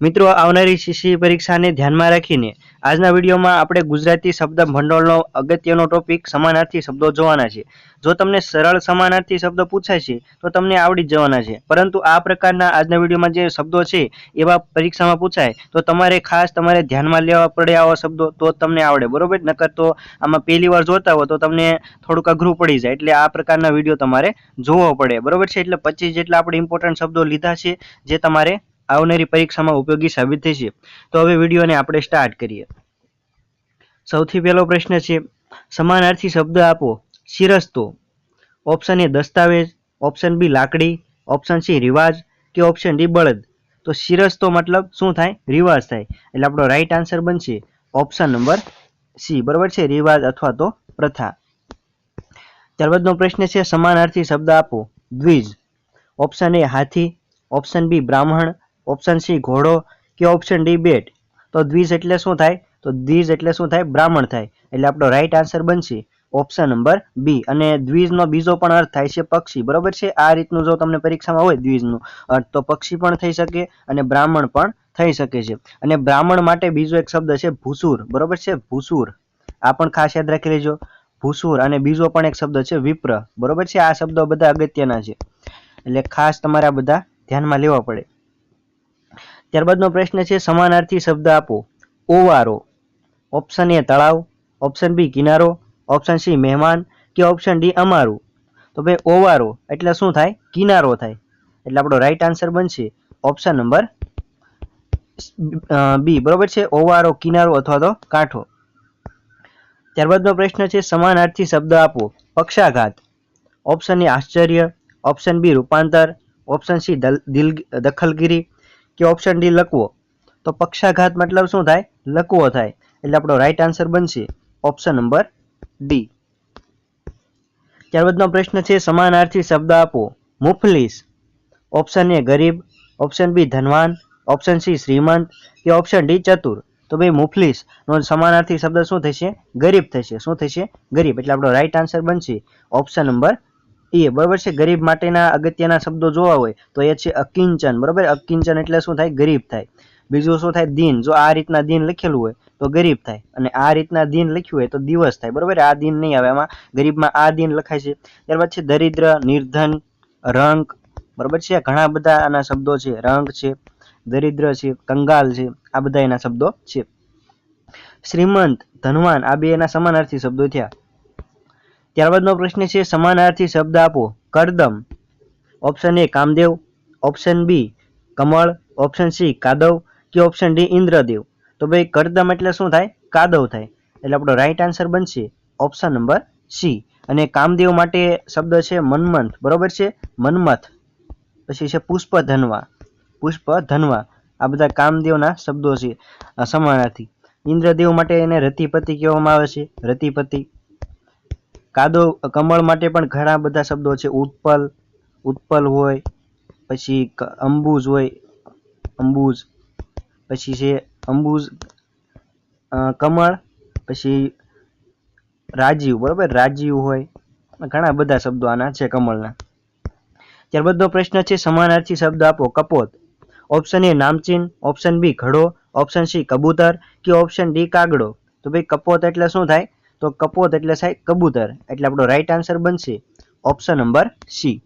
મિત્રો, આવનારી સીસી પરીક્ષાને ધ્યાનમાં રાખીને આજના વિડીયોમાં આપણે ગુજરાતી શબ્દ ભંડોળનો અગત્યનો ટોપિક સમાનાર્થી શબ્દો જોવાના છે. જો તમને સરળ સમાનાર્થી શબ્દો પૂછાય છે, તો તમને આવડી જવાના છે. પરંતુ આ પ્રકારના આજના વિડીયોમાં જે શબ્દો છે, એવા પરીક્ષામાં પૂછાય, તો તમારે ખાસ તમારે ધ્યાનમાં લેવા પડે આવા શબ્દો, તો તમને આવડે, બરોબર? નકર તો આમાં પહેલી વાર જોતા હો, તો તમને થોડુંક અઘરું પડી જાય, એટલે આ પ્રકારના વીડિયો તમારે જોવો પડે, બરોબર છે? એટલે પચીસ જેટલા આપણે ઇમ્પોર્ટન્ટ શબ્દો લીધા છે, જે તમારે આવનારી પરીક્ષામાં ઉપયોગી સાબિત થશે. તો હવે વિડીયોને આપણે સ્ટાર્ટ કરીએ. સૌથી પહેલો પ્રશ્ન છે, સમાનાર્થી શબ્દ આપો, શિરસ્તો. ઓપ્શન એ દસ્તાવેજ ઓપ્શન બી લાકડી ઓપ્શન સી રિવાજ કે ઓપ્શન ડી બળદ. તો શિરસ્તો મતલબ શું થાય? રિવાજ થાય. એટલે આપણો રાઈટ આન્સર બનશે ઓપ્શન નંબર સી બરાબર છે? રિવાજ અથવા તો પ્રથા. ત્યારબાદનો પ્રશ્ન છે, સમાનાર્થી શબ્દ આપો, દ્વિજ. Option A Hathi option B બ્રાહ્મણ ઓપ્શન સી ઘોડો કે ઓપ્શન ડી બેટ? તો દ્વિજ એટલે શું થાય? તો દ્વિજ એટલે શું થાય? બ્રાહ્મણ થાય. એટલે આપણો રાઈટ આન્સર બનશે ઓપ્શન નંબર બી અને દ્વિજનો બીજો પણ અર્થ થાય છે પક્ષી. બરોબર છે? આ રીતનું જો તમને પરીક્ષામાં હોય દ્વિજનું અર્થ તો પક્ષી પણ થઈ શકે અને બ્રાહ્મણ પણ થઈ શકે છે. અને બ્રાહ્મણ માટે બીજો એક શબ્દ છે ભૂસુર. બરોબર છે? ભૂસુર. આ પણ ખાસ યાદ રાખી લેજો. ભૂસુર અને બીજો પણ એક શબ્દ છે વિપ્ર. બરોબર છે? આ શબ્દો બધા અગત્યના છે. એટલે ખાસ તમારે આ બધા ધ્યાનમાં લેવા પડે. ત્યારબાદનો પ્રશ્ન છે, સમાનાર્થી શબ્દ આપો. ઓવારો. ઓપ્શન એ તળાવ. ઓપ્શન બી કિનારો. ઓપ્શન સી મહેમાન. કે ઓપ્શન ડી અમારું. તો ભાઈ, ઓવારો. એટલે શું થાય? કિનારો થાય. એટલે આપણો રાઈટ આન્સર બનશે ઓપ્શન નંબર બી બરોબર છે? ઓવારો, કિનારો અથવા તો કાંઠો. ત્યારબાદનો પ્રશ્ન છે, સમાનાર્થી શબ્દ આપો. પક્ષાઘાત. ઓપ્શન એ આશ્ચર્ય. ઓપ્શન બી રૂપાંતર. ઓપ્શન સી દિલ, દખલગીરી. કે ઓપ્શન ડી લકવો તો પક્ષાઘાત મતલબ શું થાય? લકવો થાય. એટલે આપણો રાઈટ આન્સર બનશે ઓપ્શન નંબર ડી ત્યારબાદનો પ્રશ્ન છે, સમાનાર્થી શબ્દ આપો. મુફલીસ. ઓપ્શન એ ગરીબ ઓપ્શન બી ધનવાન ઓપ્શન સી શ્રીમંત, કે ઓપ્શન ડી ચતુર. તો ભાઈ મુફલીસ. નો સમાનાર્થી શબ્દ શું થશે? ગરીબ થશે. શું થશે? ગરીબ. એટલે આપણો રાઈટ આન્સર બનશે ઓપ્શન નંબર એ બરાબર છે? ગરીબ માટેના અગત્યના શબ્દો જોવા હોય તો એ છે અકિંચન. બરાબર? અકિંચન એટલે શું થાય? ગરીબ થાય. બીજું શું થાય? દિન. જો આ રીતના દિન લખેલું હોય તો ગરીબ થાય. અને આ રીતના દિન લખ્યું હોય તો દિવસ થાય. બરાબર? આ દિન નહીં આવે. એમાં ગરીબમાં આ દિન લખાય છે. ત્યારબાદ છે દરિદ્ર, નિર્ધન, રંક. બરાબર છે? ઘણા બધા આના શબ્દો છે. રંક છે, દરિદ્ર છે, કંગાલ છે. આ બધા એના શબ્દો છે. શ્રીમંત, ધનવાન આ બે એના સમાનાર્થી શબ્દો થયા. ત્યારબાદનો પ્રશ્ન છે, સમાનાર્થી શબ્દ આપો. કરદમ. Option A Kamdev. Option B કમળ. ઓપ્શન સી કાદવ કે ઓપ્શન ડી ઇન્દ્રદેવ. તો ભાઈ કરદમ એટલે શું થાય? કાદવ થાય. એટલે આપણો રાઈટ આન્સર બનશે ઓપ્શન નંબર સી. અને કામદેવ માટે શબ્દ છે મન્મથ. બરોબર છે? મન્મથ. પછી છે પુષ્પ ધનવા પુષ્પ ધનવા આ બધા કામદેવના શબ્દો છે, સમાનાર્થી. ઇન્દ્રદેવ માટે એને રતિપતિ કહેવામાં આવે છે. રતિપતિ. કાદો કમળ માટે પણ ઘણા બધા શબ્દો છે. ઉત્પલ ઉત્પલ હોય, પછી અંબુજ હોય, અંબુજ, પછી છે અંબુજ કમળ, પછી રાજીવ, બરોબર? રાજીવ હોય ઘણા બધા શબ્દો આના છે કમળના. ત્યારબાદનો પ્રશ્ન છે, સમાનાર્થી શબ્દ આપો. કપોત. Option A નામચીન. ઓપ્શન બી ઘડો. ઓપ્શન સી કબૂતર. કે ઓપ્શન ડી કાગડો. તો ભાઈ, કપોત એટલે શું થાય? તો કપોત એટલે થાય કબૂતર. એટલે આપણો રાઈટ આન્સર બનશે ઓપ્શન નંબર સી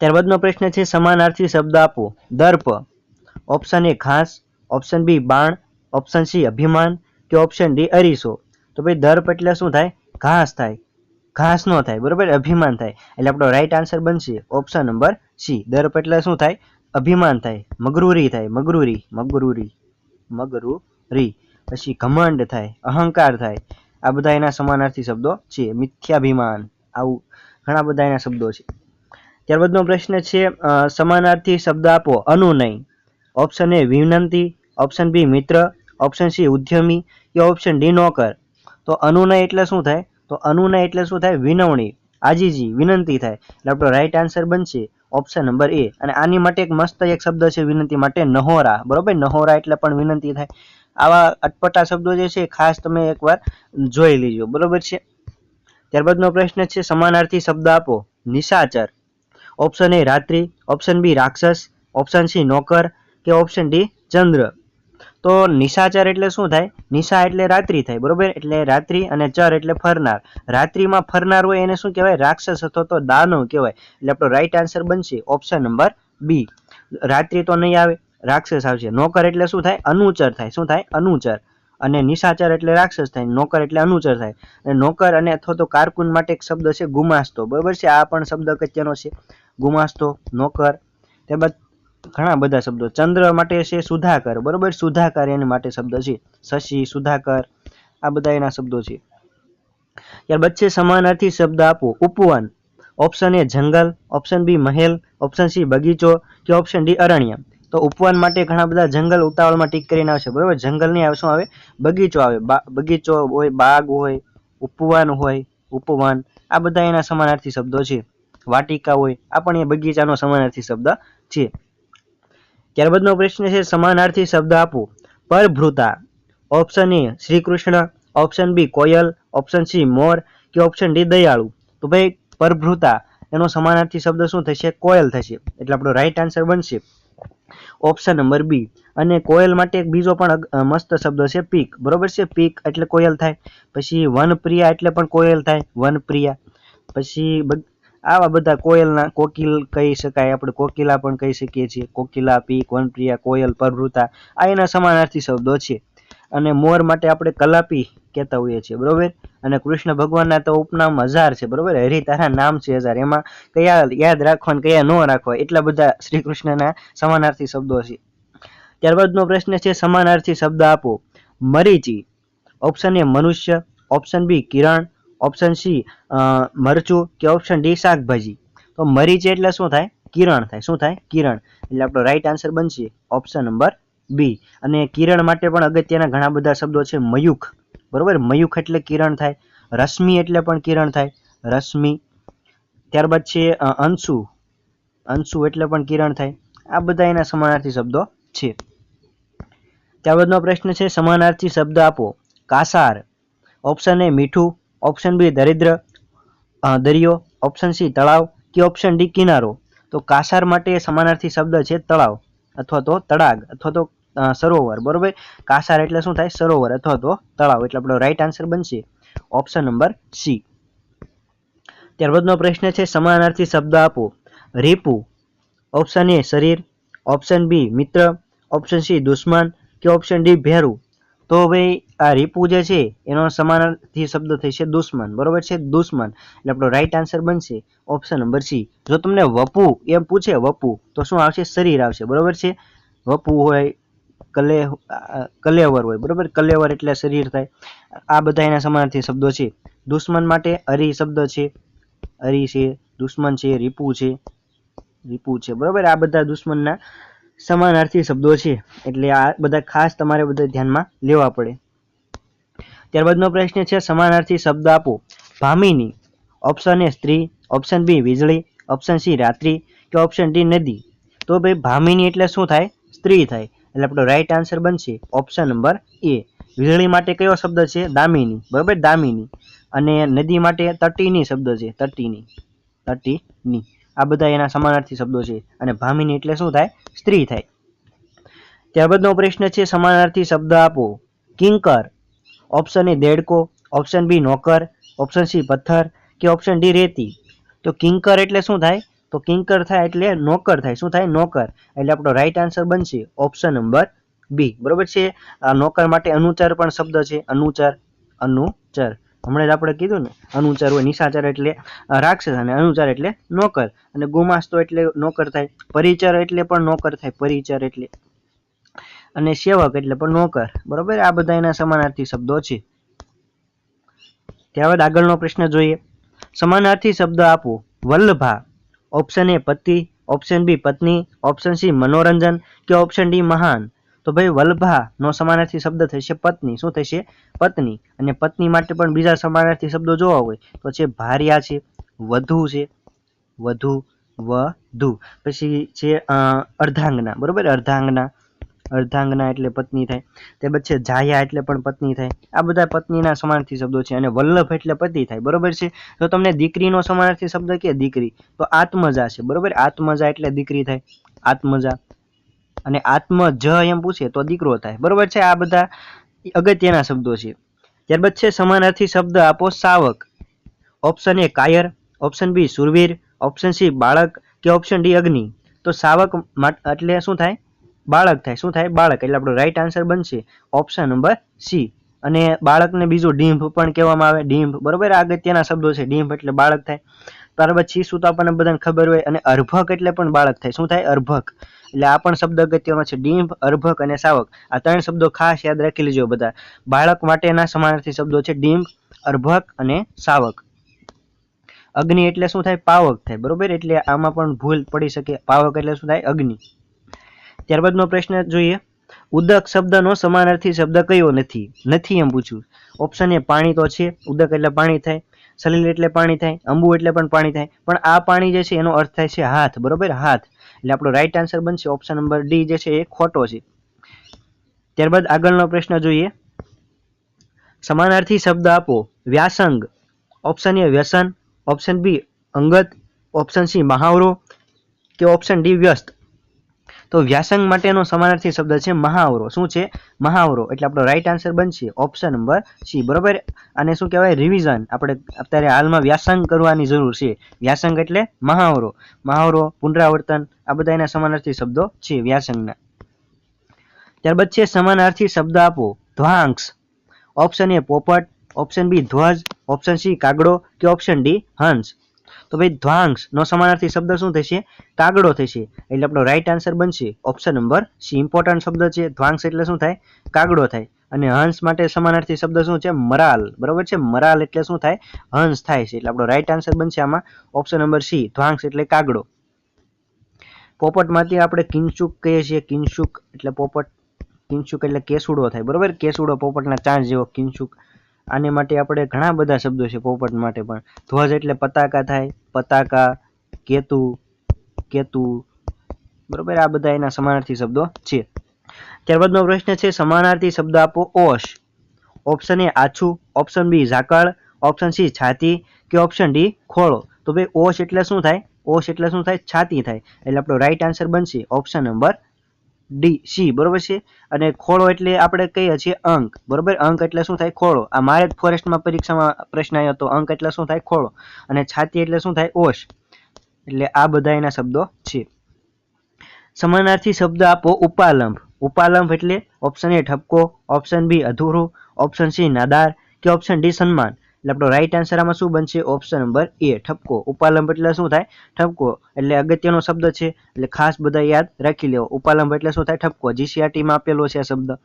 ત્યારબાદનો પ્રશ્ન છે, સમાનાર્થી શબ્દ આપો. દર્પ. ઓપ્શન એ ઘાસ. ઓપ્શન બી બાણ. ઓપ્શન સી અભિમાન. કે ઓપ્શન ડી અરીસો. તો ભાઈ દર્પ એટલે શું થાય? ઘાસ થાય. ઘાસ નો થાય, બરોબર? અભિમાન થાય. એટલે આપણો રાઈટ આન્સર બનશે ઓપ્શન નંબર સી દર્પ એટલે શું થાય? અભિમાન થાય. મગરૂરી થાય. મગરૂરી. મગરૂરી. મગરૂરી. પછી ઘમંડ થાય, અહંકાર થાય. આ બધા એના સમાનાર્થી શબ્દો છે. મિથ્યાભિમાન. આવું ઘણા બધા એના શબ્દો છે. ત્યારબાદનો પ્રશ્ન છે સમાનાર્થી શબ્દ આપો અનુનય ઓપ્શન એ વિનંતી. ઓપ્શન બી મિત્ર. ઓપ્શન સી ઉદ્યમી. કે ઓપ્શન ડી નોકર. તો અનુનય એટલે શું થાય? તો અનુનય એટલે શું થાય? વિનવણી. આજીજી, વિનંતી થાય. એટલે આપણો રાઈટ આન્સર બનશે ઓપ્શન નંબર એ અને આની માટે એક મસ્ત એક શબ્દ છે, વિનંતી માટે નહોરા. બરોબર? નહોરા એટલે પણ વિનંતી થાય. આવા અટપટા શબ્દો જે છે ખાસ તમે એકવાર જોઈ લીજો. બરોબર છે? ત્યારબાદનો પ્રશ્ન છે, સમાનાર્થી શબ્દ આપો. નિશાચર. ઓપ્શન એ રાત્રિ. ઓપ્શન બી રાક્ષસ. ઓપ્શન સી નોકર કે ઓપ્શન ડી ચંદ્ર. તો નિશાચર એટલે શું થાય? નિશા એટલે રાત્રિ થાય, બરોબર? એટલે રાત્રિ અને ચર એટલે ફરનાર. રાત્રિમાં ફરનાર હોય એને શું કહેવાય? રાક્ષસ અથવા તો દાનવ કહેવાય. એટલે આપણો રાઈટ આન્સર બનશે ઓપ્શન નંબર બી રાત્રિ તો નહીં આવે. રાક્ષસ આવશે. નોકર એટલે શું થાય? અનુચર થાય. શું થાય? અનુચર. અને નિશાચર એટલે રાક્ષસ થાય. નોકર એટલે અનુચર થાય. અને નોકર અને અથવા તો કારકુન માટે એક શબ્દ છે ગુમાસ્તો. બરોબર છે? આ પણ શબ્દ અગત્યનો છે. ગુમાસ્તો, નોકર ત્યારબાદ ઘણા બધા શબ્દો. ચંદ્ર માટે છે સુધાકર. બરોબર? સુધાકર એની માટે શબ્દ છે. શશી, સુધાકર, આ બધા એના શબ્દો છે. ત્યારબાદ છે સમાનાર્થી શબ્દ આપો ઉપવન. ઓપ્શન એ જંગલ ઓપ્શન બી મહેલ ઓપ્શન સી બગીચો, કે ઓપ્શન ડી અરણ્ય. તો ઉપવન માટે ઘણા બધા જંગલ ઉતાવળમાં ટીક કરીને આવશે, બરોબર? જંગલ નહીં આવે શું આવે? બગીચો આવે. બગીચો હોય, બાગ હોય, ઉપવન હોય, ઉપવન. આ બધા એના સમાનાર્થી શબ્દો છે. વાટિકા હોય, આ પણ એ બગીચાનો સમાનાર્થી શબ્દ છે. ત્યારબાદનો પ્રશ્ન છે, સમાનાર્થી શબ્દ આપો. પરભૃતા option A Shri Krishna option B, Koyal. Option C, મોર. કે ઓપ્શન ડી, દયાળુ. તો ભાઈ પરભૃતા એનો સમાનાર્થી શબ્દ શું થશે? કોયલ થશે. એટલે આપણો રાઈટ આન્સર બનશે. ઓપ્શન નંબર બી અને કોયલ માટે એક બીજો પણ મસ્ત શબ્દ છે પીક. બરોબર છે? પીક એટલે કોયલ થાય. પછી વનપ્રિયા એટલે પણ કોયલ થાય. વનપ્રિયા. પછી આવા બધા કોયલના કોકિલ કહી શકાય. આપણે કોકિલા પણ કહી શકીએ છીએ. કોકિલા, પીક, વનપ્રિયા, કોયલ, પરભૃતા. આ એના સમાનાર્થી શબ્દો છે. અને મોર માટે આપણે કલાપી કહેતા હોઈએ છીએ, બરોબર? અને કૃષ્ણ ભગવાનના તો ઉપનામ હજાર છે, બરોબર? હરી તારા નામ છે હજાર. એમાં કયા યાદ રાખવા કયા ન રાખવા એટલા બધા શ્રી કૃષ્ણના સમાનાર્થી શબ્દો છે. ત્યારબાદનો પ્રશ્ન છે, સમાનાર્થી શબ્દ આપો. મરીચી. ઓપ્શન એ મનુષ્ય ઓપ્શન બી કિરણ ઓપ્શન સી મરચું કે ઓપ્શન ડી શાકભાજી. તો મરીચી એટલે શું થાય? કિરણ થાય. શું થાય? કિરણ. એટલે આપણો રાઈટ આન્સર બનશે ઓપ્શન નંબર બી. અને કિરણ માટે પણ અગત્યના ઘણા બધા શબ્દો છે મયુખ. બરોબર? મયુખ એટલે કિરણ થાય. રશ્મિ એટલે પણ કિરણ થાય. રશ્મિ. ત્યારબાદ છે અંશુ. અંશુ એટલે પણ કિરણ થાય. આ બધા એના સમાનાર્થી શબ્દો છે. ત્યારબાદનો પ્રશ્ન છે, સમાનાર્થી શબ્દ આપો. કાસાર. ઓપ્શન એ મીઠું. ઓપ્શન બી દરિદ્ર. દરિયો. ઓપ્શન સી તળાવ. કે ઓપ્શન ડી કિનારો. તો કાસાર માટે સમાનાર્થી શબ્દ છે તળાવ. અથવા તો તળાગ અથવા તો સરોવર, બરોબર? કાસાર એટલે શું થાય? સરોવર અથવા તો તળાવ એટલે આપણો રાઈટ આન્સર બનશે ઓપ્શન નંબર સી ત્યારબાદનો પ્રશ્ન છે, સમાનાર્થી શબ્દ આપો. રીપુ ઓપ્શન એ શરીર ઓપ્શન બી મિત્ર ઓપ્શન સી દુશ્મન, કે ઓપ્શન ડી ભેરું? તો ભાઈ આ રીપુ જે છે, એનો સમાનાર્થી શબ્દ થઈ છે દુશ્મન. બરોબર છે? દુશ્મન. એટલે આપણો રાઈટ આન્સર બનશે ઓપ્શન નંબર સી જો તમને વપુ એમ પૂછે, વપુ, તો શું આવશે? શરીર આવશે. બરોબર છે? વપુ હોય, કલે, કલેવર હોય. બરોબર? કલેવર એટલે શરીર થાય. આ બધા એના સમાનાર્થી શબ્દો છે. દુશ્મન માટે હરી શબ્દ છે. હરી છે, દુશ્મન છે, રીપુ છે. રીપુ છે. બરોબર? આ બધા દુશ્મનના સમાનાર્થી શબ્દો છે, એટલે આ બધા ખાસ તમારે બધા ધ્યાનમાં લેવા પડે. ત્યારબાદનો પ્રશ્ન છે, સમાનાર્થી શબ્દ આપો. ભામિની ઓપ્શન એ સ્ત્રી ઓપ્શન બી વીજળી ઓપ્શન સી રાત્રિ કે ઓપ્શન ડી નદી. તો ભાઈ ભામિની એટલે શું થાય? સ્ત્રી થાય. એટલે આપણો રાઈટ આન્સર બનશે ઓપ્શન નંબર એ વીજળી માટે કયો શબ્દ છે? દામિની. બરાબર દામિની. અને નદી માટે તટીની શબ્દ છે, તટીની. તટીની. આ બધા એના સમાનાર્થી શબ્દો છે. અને ભામિની એટલે શું થાય? સ્ત્રી થાય. ત્યારબાદનો પ્રશ્ન છે, સમાનાર્થી શબ્દ આપો. કિંકર. ઓપ્શન એ દેડકો ઓપ્શન બી નોકર ઓપ્શન સી પથ્થર કે ઓપ્શન ડી રેતી. તો કિંકર એટલે શું થાય? તો કિંકર થાય એટલે નોકર થાય. શું થાય? નોકર. એટલે આપણો રાઈટ આન્સર બનશે ઓપ્શન નંબર બી. બરોબર છે? આ નોકર માટે અનુચર પણ શબ્દ છે. અનુચર. અનુચર. હમણાં જ આપણે કીધું ને, અનુચર હોય, નિશાચર એટલે રાક્ષસ અને અનુચર એટલે નોકર. અને ગુમાસ્તો એટલે નોકર થાય, પરિચર એટલે પણ નોકર થાય, પરિચર એટલે. અને સેવક એટલે પણ નોકર. બરોબર? આ બધા એના સમાનાર્થી શબ્દો છે. ત્યારબાદ આગળનો પ્રશ્ન જોઈએ. સમાનાર્થી શબ્દ આપો. વલ્લભા. ઓપ્શન એ પતિ. ઓપ્શન બી પત્ની. ઓપ્શન સી મનોરંજન. કે ઓપ્શન ડી મહાન. તો ભાઈ વલ્લભા નો સમાનાર્થી શબ્દ થશે પત્ની. શું થશે? પત્ની. અને પત્ની માટે પણ બીજા સમાનાર્થી શબ્દો જોવા હોય તો છે ભાર્યા છે, વધુ છે, વધુ વધુ. પછી છે અર્ધાંગના. બરોબર? અર્ધાંગના. અર્ધાંગના એટલે પત્ની થાય. ત્યારબાદ છે જાયા એટલે પણ પત્ની થાય. આ બધા પત્નીના સમાનાર્થી શબ્દો છે અને વલ્લભ એટલે પતિ થાય. બરોબર છે? તો તમને દીકરીનો સમાનાર્થી શબ્દ કે દીકરી? તો આત્મજા છે. બરોબર? આત્મજા એટલે દીકરી થાય. આત્મજા. અને આત્મ જ એમ પૂછે તો દીકરો થાય. બરોબર છે? આ બધા અગત્યના શબ્દો છે. ત્યારબાદ છે, સમાનાર્થી શબ્દ આપો સાવક. ઓપ્શન એ કાયર. ઓપ્શન બી સુરવીર. ઓપ્શન સી બાળક કે ઓપ્શન ડી અગ્નિ. તો માટ- એટલે શું થાય? બાળક થાય. શું થાય? બાળક. એટલે આપણો રાઈટ આન્સર બનશે. ઓપ્શન નંબર સી અને બાળકને બીજું ડીંભ પણ કહેવામાં આવે. ડીંભ. બરોબર? આ અગત્યના શબ્દો છે. ડીંભ એટલે બાળક થાય. ત્યારબાદ શીશુ તો આપણને બધાને ખબર હોય અને અર્ભક એટલે પણ બાળક થાય. શું થાય? અર્ભક. એટલે આ પણ શબ્દ અગત્યનો છે. ડીંભ અર્ભક અને શાવક આ ત્રણ શબ્દો ખાસ યાદ રાખી લેજો બધા. બાળક માટેના સમાનાર્થી શબ્દો છે ડીંભ અર્ભક અને શાવક અગ્નિ એટલે શું થાય? પાવક થાય. બરોબર? એટલે આમાં પણ ભૂલ પડી શકે. પાવક એટલે શું થાય? અગ્નિ. ત્યારબાદનો પ્રશ્ન જોઈએ. ઉદક શબ્દનો સમાનાર્થી શબ્દ કયો નથી? નથી એમ પૂછ્યું. ઓપ્શન એ પાણી તો છે. ઉદક એટલે પાણી થાય. સલીલ એટલે પાણી થાય, અંબુ એટલે પણ પાણી થાય. પણ આ પાણી જે છે એનો અર્થ થાય છે હાથ, બરોબર? હાથ. એટલે આપણો રાઈટ આન્સર બનશે ઓપ્શન નંબર ડી જે છે એ ખોટો છે. ત્યારબાદ આગળનો પ્રશ્ન જોઈએ. સમાનાર્થી શબ્દ આપો. વ્યાસંગ. ઓપ્શન એ વ્યસન. ઓપ્શન બી અંગત. ઓપ્શન સી મહાવરો. કે ઓપ્શન ડી વ્યસ્ત. તો વ્યાસંગ માટેનો સમાનાર્થી શબ્દ છે મહાવરો. શું છે? મહાવરો. એટલે આપણો રાઈટ આન્સર બનશે ઓપ્શન નંબર સી. બરોબર? અને શું કહેવાય? રિવિઝન આપણે અત્યારે હાલમાં વ્યાસંગ કરવાની જરૂર છે. વ્યાસંગ એટલે મહાવરો. મહાવરો, પુનરાવર્તન, આ બધા એના સમાનાર્થી શબ્દો છે વ્યાસંગના. ત્યારબાદ છે સમાનાર્થી શબ્દ આપો. ધ્વાંક્ષ ઓપ્શન એ પોપટ. ઓપ્શન બી ધ્વજ. ઓપ્શન સી કાગડો. કે ઓપ્શન ડી હંસ. તો ભાઈ ધ્વાંસ, નો સમાનાર્થી શબ્દ શું થશે? કાગડો થશે. એટલે આપણો રાઈટ આન્સર બનશે ઓપ્શન નંબર સી ઇમ્પોર્ટન્ટ શબ્દ છે. ધ્વાંસ એટલે શું થાય? કાગડો થાય. અને હંસ માટે સમાનાર્થી શબ્દ શું છે? મરાલ. બરોબર છે? મરાલ એટલે શું થાય? હંસ થાય છે. એટલે આપણો રાઈટ આન્સર બનશે આમાં ઓપ્શન નંબર સી ધ્વાંસ એટલે કાગડો. પોપટમાંથી આપણે કિંચુક કહીએ છીએ. કિંચુક એટલે પોપટ, કિંચુક એટલે કેસુડો થાય. બરોબર? કેસુડો પોપટના ચાંચ જેવો કિંચુક. આને માટે આપણે ઘણા બધા શબ્દો છે પોપટ માટે પણ. ધ્વજ એટલે પતાકા થાય, પતાકા, કેતુ કેતુ, બરોબર? આ બધા એના સમાનાર્થી શબ્દો છે. ત્યારબાદનો પ્રશ્ન છે, સમાનાર્થી શબ્દ આપો ઓશ. Option A આછું. ઓપ્શન બી ઝાકળ. ઓપ્શન સી છાતી. કે ઓપ્શન ડી ખોળો. તો ભાઈ, ઓશ એટલે શું થાય? ઓશ એટલે શું થાય? છાતી થાય. એટલે આપણો રાઈટ આન્સર બનશે ઓપ્શન નંબર ડી સી બરોબર છે? અને ખોળો એટલે આપણે કહીએ છીએ અંક. બરોબર? અંક એટલે શું થાય? ખોળો. આ મારે ફોરેસ્ટમાં પરીક્ષામાં પ્રશ્ન આવ્યો હતો. અંક એટલે શું થાય? ખોળો. અને છાતી એટલે શું થાય? ઓશ. એટલે આ બધા એના શબ્દો છે. સમાનાર્થી શબ્દ આપો ઉપાલંભ ઉપાલંભ એટલે ઓપ્શન એ ઠપકો ઓપ્શન બી અધૂરું ઓપ્શન સી નાદાર, કે ઓપ્શન ડી સન્માન. એટલે આપણો રાઈટ આન્સર આમાં શું બનશે? ઓપ્શન નંબર એ ઠપકો. ઉપાલંબ એટલે શું થાય? ઠપકો. એટલે અગત્યનો શબ્દ છે. એટલે ખાસ બધા યાદ રાખી લેવો. ઉપાલંભ એટલે શું થાય? ઠપકો. જીસીઆરટીમાં આપેલો છે આ શબ્દ.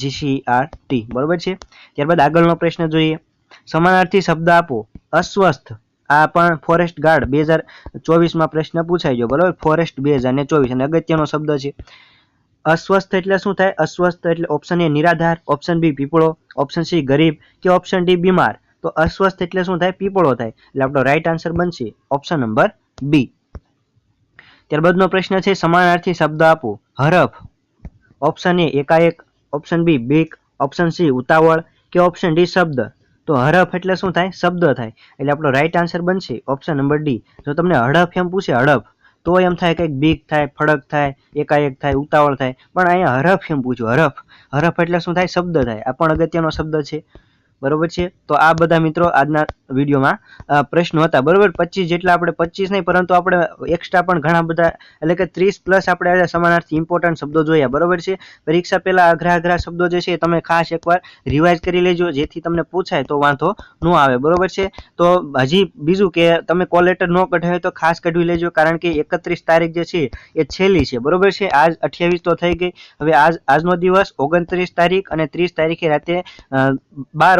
જીસીઆરટી બરોબર છે? ત્યારબાદ આગળનો પ્રશ્ન જોઈએ. સમાનાર્થી શબ્દ આપો. અસ્વસ્થ. આ પણ ફોરેસ્ટ ગાર્ડ બે હજાર ચોવીસમાં પ્રશ્ન પૂછાઈ ગયો. બરોબર? ફોરેસ્ટ બે હજાર ચોવીસ. અને અગત્યનો શબ્દ છે. અસ્વસ્થ એટલે શું થાય? અસ્વસ્થ એટલે ઓપ્શન એ નિરાધાર ઓપ્શન બી પીપળો ઓપ્શન સી ગરીબ કે ઓપ્શન ડી બીમાર? તો અસ્વસ્થ એટલે શું થાય? પીપળો થાય. એટલે આપણો રાઈટ આન્સર બનશે ઓપ્શન નંબર બી ત્યારબાદનો પ્રશ્ન છે, સમાનાર્થી શબ્દ આપો. હરફ. ઓપ્શન એ એકાએક. ઓપ્શન બી બીક. ઓપ્શન સી ઉતાવળ. કે ઓપ્શન ડી શબ્દ. તો હરફ એટલે શું થાય? શબ્દ થાય. એટલે આપણો રાઈટ આન્સર બનશે ઓપ્શન નંબર ડી જો તમને હડફ એમ પૂછે, હડફ તો એમ થાય કંઈક બીક થાય, ફડક થાય, એકાએક થાય, ઉતાવળ થાય. પણ અહીંયા હરફ એમ પૂછ્યું હરફ. હરફ એટલે શું થાય? શબ્દ થાય. આ પણ અગત્યનો શબ્દ છે. બરોબર છે? તો આ બધા મિત્રો આજના વિડીયોમાં પ્રશ્નો હતા. બરોબર? પચીસ જેટલા આપણે પચીસ નહીં પરંતુ આપણે એક્સ્ટ્રા પણ ઘણા બધા એટલે કે ત્રીસ પ્લસ આપણે આજે સમાનાર્થી ઇમ્પોર્ટન્ટ શબ્દો જોયા. બરોબર છે? પરીક્ષા પહેલાં અઘરા અઘરા શબ્દો જે છે તમે ખાસ એકવાર રિવાઇઝ કરી લેજો જેથી તમને પૂછાય તો વાંધો ન આવે. બરોબર છે? તો હજી બીજું કે તમે કોલ લેટર ન કઢાવ્યો તો ખાસ કઢવી લેજો કારણ કે એકત્રીસ તારીખ જે છે એ છેલ્લી છે. બરોબર છે? આજ અઠ્યાવીસ તો થઈ ગઈ. હવે આજ આજનો દિવસ ઓગણત્રીસ તારીખ અને ત્રીસ તારીખે રાતે અ,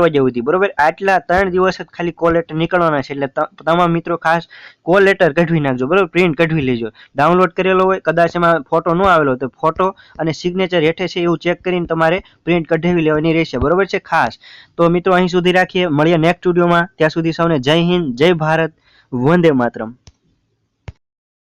બાર જવું હતી બરોબર? આટલા ત્રણ દિવસ જ ખાલી કોલ લેટર નીકળવાના છે, એટલે તમામ મિત્રો ખાસ કોલ લેટર કઢવી નાખજો, બરોબર? પ્રિન્ટ કઢવી લેજો. ડાઉનલોડ કરેલો હોય, કદાચ એમાં ફોટો ન આવેલો તો ફોટો અને સિગ્નેચર હેઠે છે એવું ચેક કરીને તમારે પ્રિન્ટ કઢાવી લેવાની રહેશે, બરોબર છે? ખાસ. તો મિત્રો, અહીં સુધી રાખીએ. મળીએ નેક્સ્ટ સ્ટુડિયોમાં ત્યાં સુધી સૌને જય હિન્દ, જય ભારત. વંદે માતરમ.